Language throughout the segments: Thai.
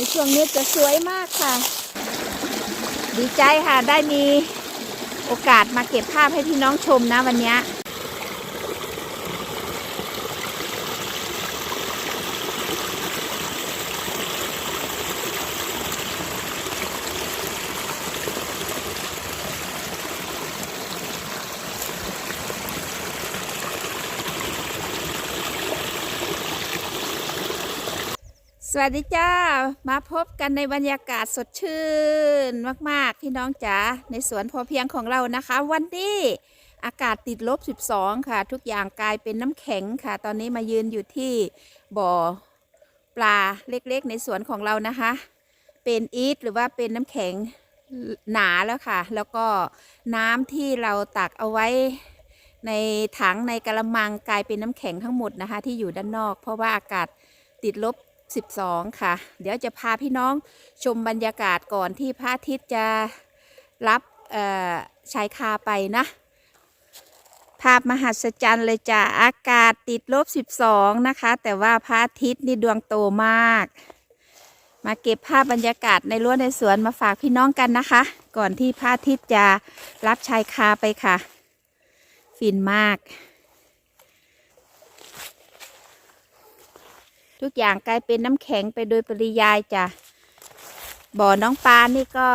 ในช่วงนี้จะสวยมากค่ะ ดีใจค่ะได้มีโอกาสมาเก็บภาพให้พี่น้องชมนะวันนี้ สวัสดีจ้า มาพบกันในบรรยากาศสดชื่นมาก ๆ พี่น้องจ๋าในสวนพอเพียงของเรานะคะ วันนี้อากาศติดลบ 12 ค่ะ ทุกอย่างกลายเป็นน้ำแข็งค่ะ ตอนนี้มายืนอยู่ที่บ่อปลาเล็กๆ ในสวนของเรานะคะ เป็นอีทหรือว่าเป็นน้ำแข็งหนาแล้วค่ะ แล้วก็น้ำที่เราตักเอาไว้ในถังในกระมังกลายเป็นน้ำแข็งทั้งหมดนะคะ ที่อยู่ด้านนอก เพราะว่าอากาศติดลบ 12 ค่ะ เดี๋ยวจะพาพี่น้องชมบรรยากาศก่อนที่พระอาทิตย์จะรับชายคาไปนะ ภาพมหัศจรรย์เลยจ้ะอากาศติดลบ 12 นะคะ แต่ว่าพระอาทิตย์นี่ดวงโตมาก มาเก็บภาพบรรยากาศในรั้วในสวนมาฝากพี่น้องกันนะคะ ก่อนที่พระอาทิตย์จะรับชายคาไปค่ะ ฟินมาก ทุกอย่างกลายเป็นน้ำแข็งไปโดยปริยายจ้ะบ่อน้องปลานี่ก็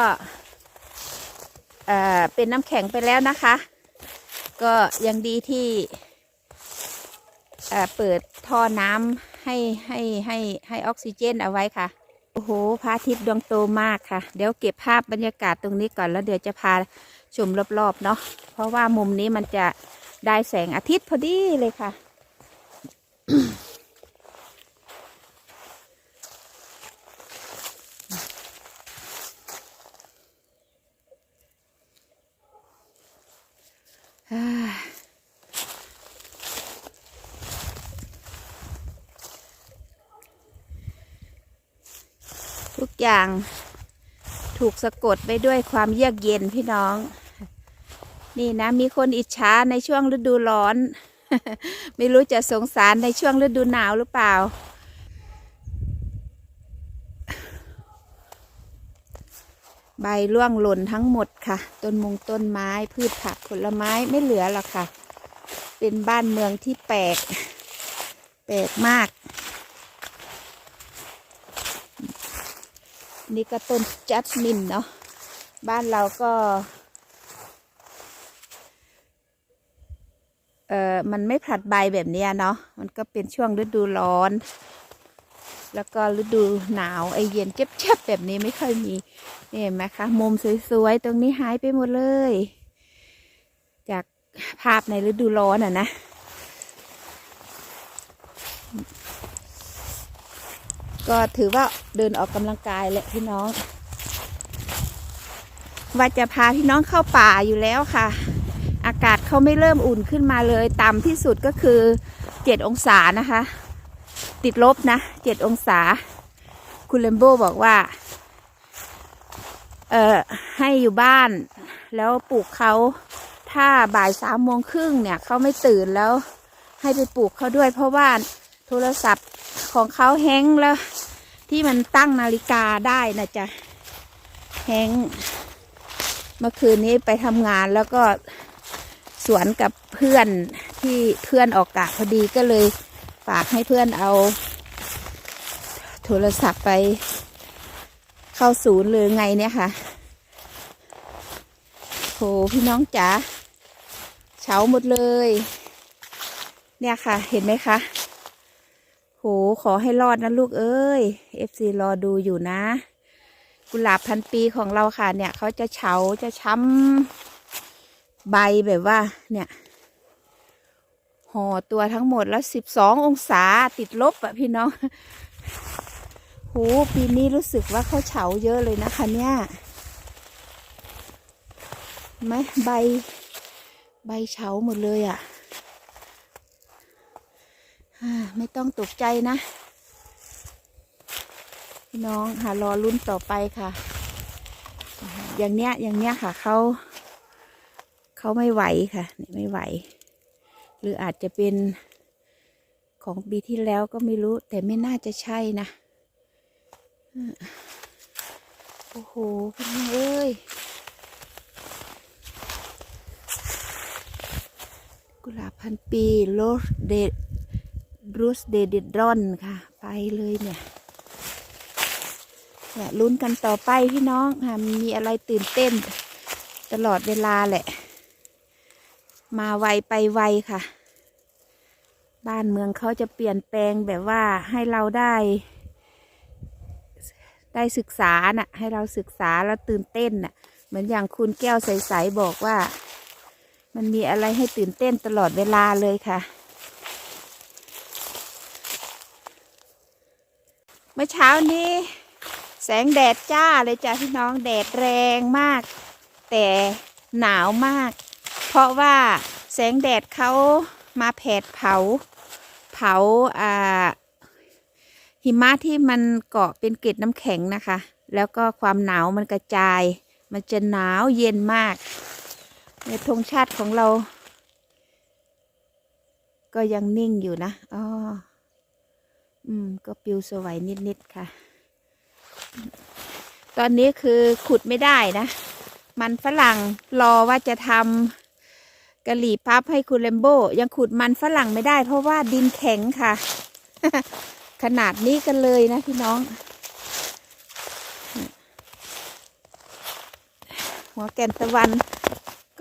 เอ่อเป็นน้ำแข็งไปแล้วนะคะ ก็ยังดีที่เอ่อเปิดท่อน้ำให้ให้ให้ให้ออกซิเจนเอาไว้ค่ะ โอ้โหพระอาทิตย์ดวงโตมากค่ะ เดี๋ยวเก็บภาพบรรยากาศตรงนี้ก่อนแล้วเดี๋ยวจะพาชมรอบๆเนาะเพราะว่ามุมนี้มันจะได้แสงอาทิตย์พอดีเลยค่ะ ทุกอย่างถูกสะกดไปด้วยความเยือกเย็นพี่น้อง นี่นะ มีคนอิจฉาในช่วงฤดูร้อน ไม่รู้จะสงสารในช่วงฤดูหนาวหรือเปล่า ใบร่วงหล่นทั้งหมดค่ะ ต้นมงต้นไม้พืชผักผลไม้ไม่เหลือหรอกค่ะ เป็นบ้านเมืองที่แปลก แปลกมาก นี่ก็ต้นจัสมินเนาะบ้านเราก็เอ่อมันไม่ผลัดใบแบบนี้เนาะมันก็เป็นช่วงฤดูร้อน แล้วก็ฤดูหนาวไอเย็นเจ็บๆแบบนี้ไม่ค่อยมีนี่เห็นไหมคะมุมสวยๆตรงนี้หายไปหมดเลย จากภาพในฤดูร้อนอะนะ ก็ถือว่าเดินออกกำลังกายแหละพี่น้อง ว่าจะพาพี่น้องเข้าป่าอยู่แล้วค่ะ อากาศเขาไม่เริ่มอุ่นขึ้นมาเลย ต่ำที่สุดก็คือเจ็ดองศานะคะ ติดลบนะเจ็ดองศา คุณเลมโบบอกว่า เอ่อ ให้อยู่บ้าน แล้วปลูกเขาถ้าบ่ายสามโมงครึ่งเนี่ยเขาไม่ตื่นแล้ว ให้ไปปลูกเขาด้วยเพราะว่าโทรศัพท์ ของเขาแฮงแล้ว ที่มันตั้งนาฬิกาได้นะจ๊ะแฮงเมื่อคืนนี้ไปทำงานแล้วก็สวนกับเพื่อนที่เพื่อนออกกะพอดีก็เลยฝากให้เพื่อนเอา โทรศัพท์ไป เข้าศูนย์หรือไงเนี่ยค่ะโหพี่น้องจ๋าเฉาหมดเลย เนี่ยค่ะ เห็นไหมคะ ขอให้รอดนะลูกเอ้ยเอฟซีรอดูอยู่นะ กุหลาบพันปีของเราค่ะ เนี่ยเขาจะเฉาจะช้ำใบแบบว่า เนี่ยห่อตัวทั้งหมดแล้วสิบสององศาติดลบอะพี่น้องโหปีนี้รู้สึกว่าเขาเฉาเยอะเลยนะคะ เนี่ยไหมใบ ใบเฉาหมดเลยอะ่ะ ไม่ต้องตกใจนะ พี่น้องหารอรุ่นต่อไปค่ะ อย่างเนี้ยอย่างเนี้ยค่ะเขาเขาไม่ไหวค่ะไม่ไหว หรืออาจจะเป็นของปีที่แล้วก็ไม่รู้ แต่ไม่น่าจะใช่นะโอ้โหพี่น้องเอ้ยกุหลาบพันปีโรสเด รูสเดดิดรอนค่ะ ไปเลยเนี่ยเนี่ยลุ้นกันต่อไปพี่น้องค่ะมีอะไรตื่นเต้น ตลอดเวลาแหละ มาไวไปไวค่ะ บ้านเมืองเขาจะเปลี่ยนแปลงแบบว่าให้เราได้ ได้ศึกษาน่ะ ให้เราศึกษาแล้วตื่นเต้นน่ะ เหมือนอย่างคุณแก้วใสๆบอกว่า มันมีอะไรให้ตื่นเต้นตลอดเวลาเลยค่ะ เมื่อเช้านี้ แสงแดดจ้าเลยจ้าพี่น้องแดดแรงมาก แต่หนาวมาก เพราะว่าแสงแดดเขามาแผดเผา เผาอ่าหิมะที่มันเกาะเป็นเกล็ดน้ำแข็งนะคะ แล้วก็ความหนาวมันกระจาย มันจะหนาวเย็นมาก ในธงชาติของเรา ก็ยังนิ่งอยู่นะอ๋อ อืม ก็ปิวสวยนิดๆค่ะ ตอนนี้คือขุดไม่ได้นะ มันฝรั่งรอว่าจะทำกะหรี่พับให้คุณเลมโบ ยังขุดมันฝรั่งไม่ได้ เพราะว่าดินแข็งค่ะ ขนาดนี้กันเลยนะพี่น้อง หัวแก่นตะวัน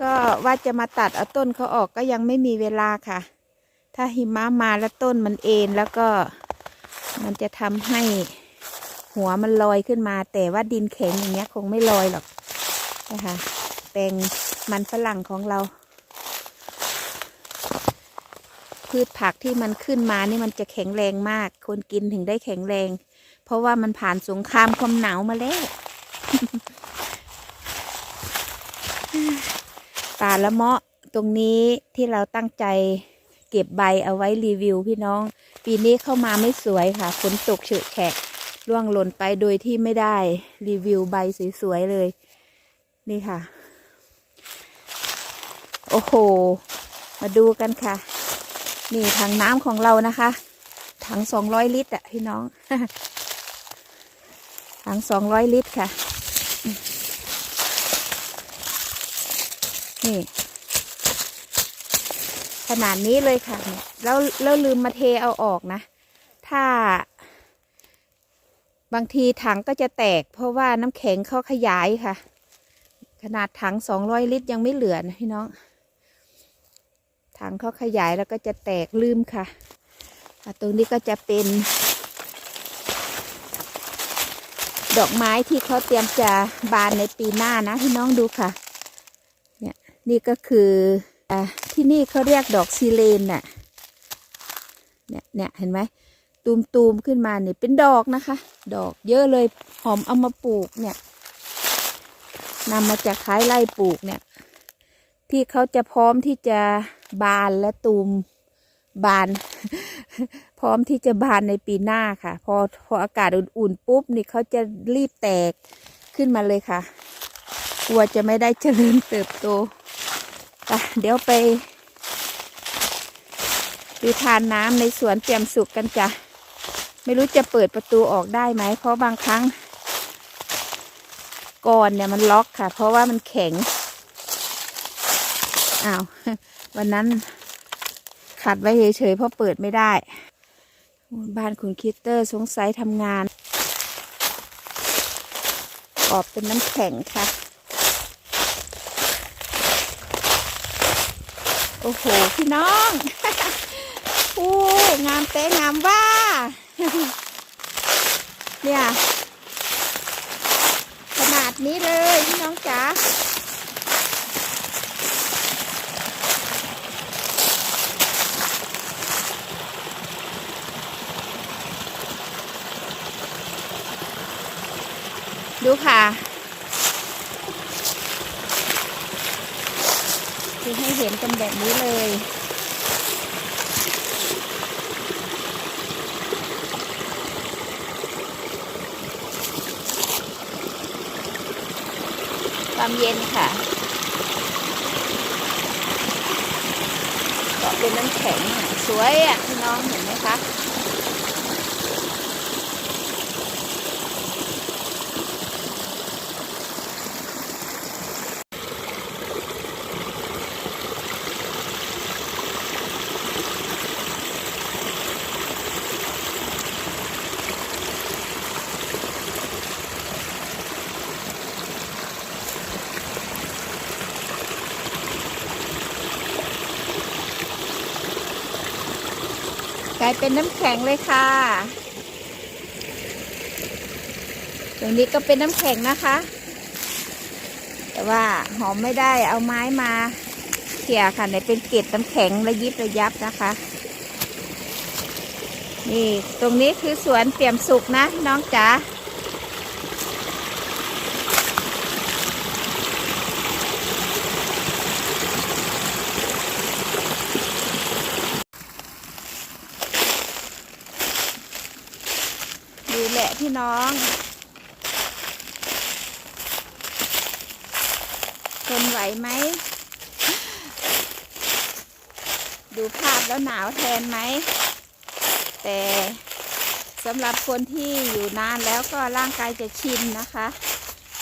ก็ว่าจะมาตัดเอาต้นเขาออกก็ยังไม่มีเวลาค่ะ ถ้าหิมะมาแล้วต้นมันเอ็นแล้วก็ มันจะทำให้หัวมันลอยขึ้นมา แต่ว่าดินแข็งอย่างเงี้ยคงไม่ลอยหรอกนะคะแปลงมันฝรั่งของเรา พืชผักที่มันขึ้นมานี่มันจะแข็งแรงมาก คนกินถึงได้แข็งแรง เพราะว่ามันผ่านสงครามความหนาวมาแล้วป่าละเมาะตรงนี้ที่เราตั้งใจ เก็บใบเอาไว้รีวิวพี่น้อง ปีนี้เข้ามาไม่สวยค่ะฝนตกเฉอะแฉะร่วงหล่นไปโดยที่ไม่ได้รีวิวใบสวยๆเลย นี่ค่ะ โอ้โห มาดูกันค่ะ นี่ถังน้ำของเรานะคะ ถังสองร้อยลิตรอะพี่น้อง ถังสองร้อยลิตรค่ะ นี่ นาดนี้เลยค่ะเนี่ยแล้วแล้วลืมมาเทเอาออกนะ ถ้า บางทีถังก็จะแตก เพราะว่าน้ำแข็งเขาขยายค่ะ ขนาดถังสองร้อยลิตรยังไม่เหลือนะพี่น้อง ถังเขาขยายแล้วก็จะแตกลืมค่ะอะตรงนี้ก็จะเป็น ดอกไม้ที่เขาเตรียมจะบานในปีหน้านะพี่น้องดูค่ะ เนี่ยนี่ก็คือ อะที่นี่เขาเรียกดอกซีเลนน่ะเนี่ยเนี่ยเห็นไหมตูมตูมๆขึ้นมาเนี่ยเป็นดอกนะคะ ดอกเยอะเลยหอมเอามาปลูกเนี่ยนำมาจากขายไร่ปลูกเนี่ย ที่เขาจะพร้อมที่จะบานและตูมบาน พร้อมที่จะบานในปีหน้าค่ะ พอพออากาศอุ่นๆปุ๊บนี่เขาจะรีบแตกขึ้นมาเลยค่ะกลัวจะไม่ได้เจริญเติบโต เดี๋ยวไปดูทานน้ำในสวนเตรียมสุกกันจ้ะ ไม่รู้จะเปิดประตูออกได้ไหม เพราะบางครั้งก่อนเนี่ยมันล็อกค่ะ เพราะว่ามันแข็ง อ้าว วันนั้นขัดไว้เฉยๆเพราะเปิดไม่ได้ บ้านคุณคิตเตอร์สงสัยทำงานกรอบเป็นน้ำแข็งค่ะ โอ้โห พี่น้องโอ้งามเต้งามว่า เนี่ย ขนาดนี้เลยพี่น้องจ๋าดูค่ะคือให้ เห็นกันแบบนี้เลย ความเย็นค่ะก็เป็นน้ำแข็งสวยอะพี่น้องเห็นไหมคะ ลาย เป็นน้ำแข็งเลยค่ะ ตรงนี้ก็เป็นน้ำแข็งนะคะ แต่ว่าหอมไม่ได้เอาไม้มาเขี่ยค่ะในเป็นเกล็ดน้ำแข็งระยิบระยับนะคะ นี่ตรงนี้คือสวนเปี่ยมสุกนะน้องจ๋า ดูแหละพี่น้อง ทนไหวไหม ดูภาพแล้วหนาวแทนไหม แต่สำหรับคนที่อยู่นานแล้วก็ร่างกายจะชินนะคะ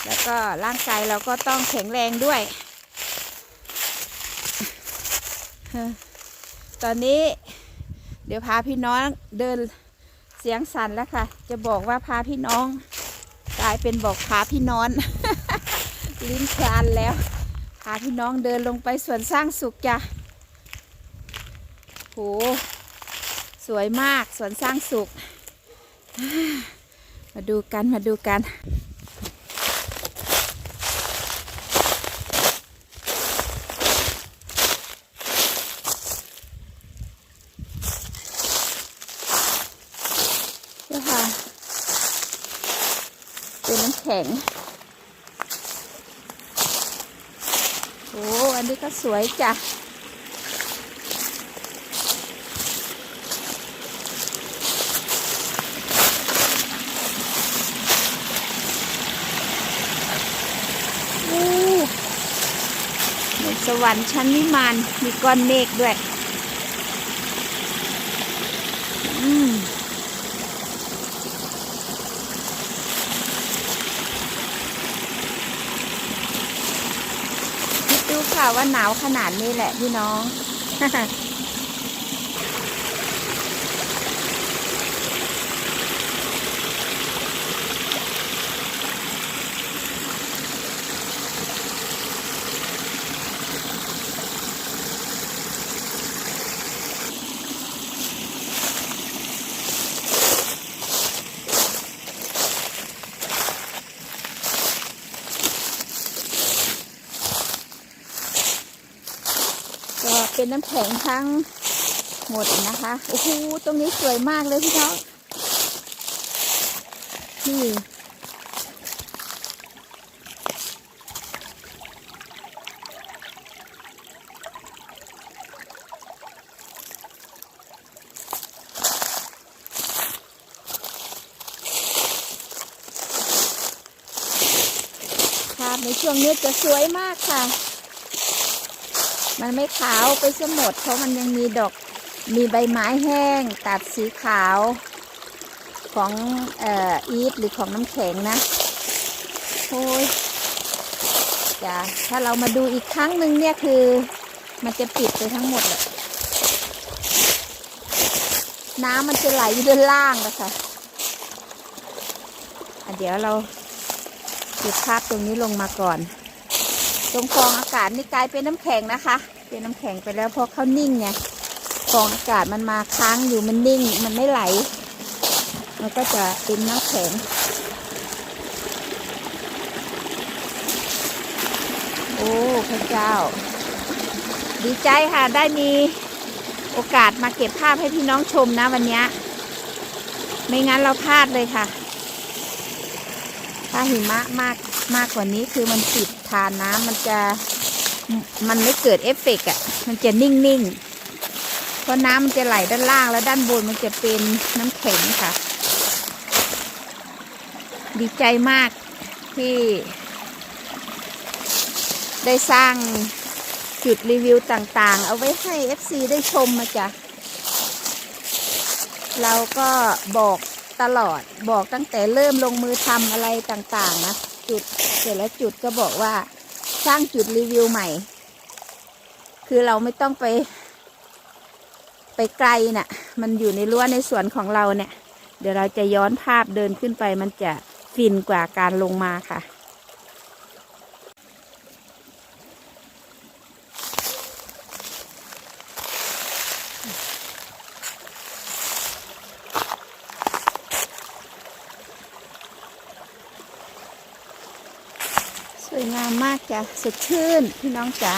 แล้วก็ร่างกายเราก็ต้องแข็งแรงด้วย ตอนนี้เดี๋ยวพาพี่น้องเดินเสียงสั่นแล้วค่ะ จะบอกว่าพาพี่น้องกลายเป็นบอกพาพี่น้อน ลิ้นคลานแล้ว พาพี่น้องเดินลงไปสวนสร้างสุขจ้ะโหสวยมากสวนสร้างสุข มาดูกันมาดูกันนี่ค่ะ เป็นน้ำแข็ง โอ้ อันนี้ก็ สวยจ้ะโอ้เหมือนสวรรค์ชั้นนิมานมีก้อนเมฆด้วย อืม คิดดูค่ะ ว่าหนาวขนาดนี้แหละพี่น้อง ก็เป็ น้ำแข็งทั้งหมดนะคะ โอ้โห ตรงนี้สวยมากเลยพี่น้องนี่ภาพในช่วงนี้จะสวยมากค่ะ มันไม่ขาวไปซะหมด เพราะมันยังมีดอก มีใบไม้แห้ง ตัดสีขาวของเอ่ออีทหรือของน้ำแข็งนะโอ้ยจ้ะถ้าเรามาดูอีกครั้งหนึ่งเนี่ยคือ มันจะปิดไปทั้งหมดเลยน้ำมันจะไหลอยู่ด้านล่างนะคะอะเดี๋ยวเราเก็บภาพตรงนี้ลงมาก่อน ตรงฟองอากาศนี่กลายเป็นน้ำแข็งนะคะ เป็นน้ำแข็งไปแล้วเพราะเขานิ่งไงฟองอากาศมันมาค้างอยู่มันนิ่ง มันไม่ไหล มันก็จะเป็นน้ำแข็ง โอ้พระเจ้า ดีใจค่ะได้มีโอกาสมาเก็บภาพให้พี่น้องชมนะวันนี้ ไม่งั้นเราพลาดเลยค่ะ ถ้าหิมะมาก มากกว่านี้คือมันปิดทานน้ำมันจะมันไม่เกิดเอฟเฟกต์อะ มันจะนิ่งๆ เพราะน้ำมันจะไหลด้านล่างแล้วด้านบนมันจะเป็นน้ำแข็งค่ะ ดีใจมากที่ ได้สร้างจุดรีวิวต่างๆ เอาไว้ให้ FC ได้ชมมาจ้ะ เราก็บอกตลอดบอกตั้งแต่เริ่มลงมือทำอะไรต่างๆนะ จุดแต่ละจุดก็บอกว่า สร้างจุดรีวิวใหม่ คือเราไม่ต้องไป ไปไกลน่ะ มันอยู่ในรั้วในสวนของเราเนี่ย เดี๋ยวเราจะย้อนภาพเดินขึ้นไปมันจะฟินกว่าการลงมาค่ะ สวยงามมาก จะสดชื่นพี่น้องจ๋า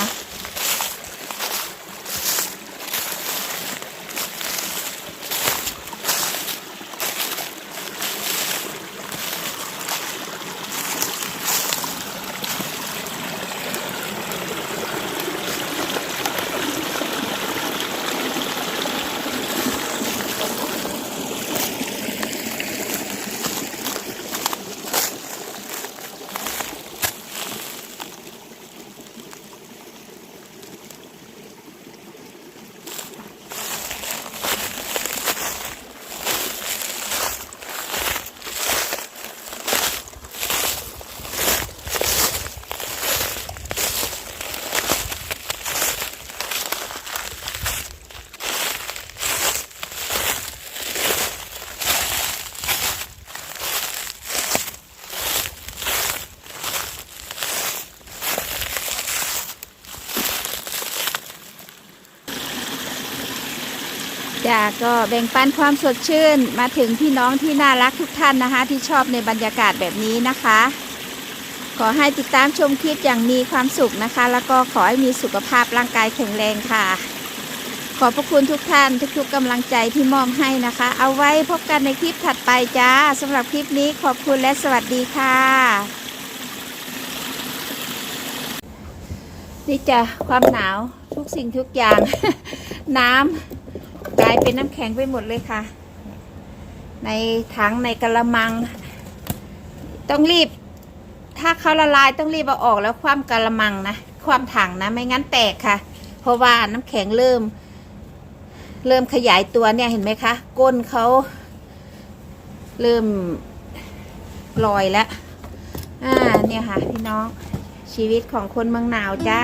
จ้าก็แบ่งปันความสดชื่นมาถึงพี่น้องที่น่ารักทุกท่านนะคะ ที่ชอบในบรรยากาศแบบนี้นะคะ ขอให้ติดตามชมคลิปอย่างมีความสุขนะคะ แล้วก็ขอให้มีสุขภาพร่างกายแข็งแรงค่ะ ขอบพระคุณทุกท่านทุกๆกำลังใจที่มอบให้นะคะ เอาไว้พบกันในคลิปถัดไปจ้าสำหรับคลิปนี้ขอบคุณและสวัสดีค่ะนี่จ้ะความหนาวทุกสิ่งทุกอย่าง น้ำ กลายเป็นน้ำแข็งไปหมดเลยค่ะ ในถังในกระมัง ต้องรีบ ถ้าเขาละลายต้องรีบเอาออกแล้วคว่ำกระมังนะคว่ำถังนะไม่งั้นแตกค่ะ เพราะว่าน้ำแข็งเริ่ม เริ่มขยายตัวเนี่ยเห็นไหมคะ ก้นเขาเริ่มลอยแล้ว อ่า เนี่ยค่ะ พี่น้อง ชีวิตของคนเมืองหนาวจ้า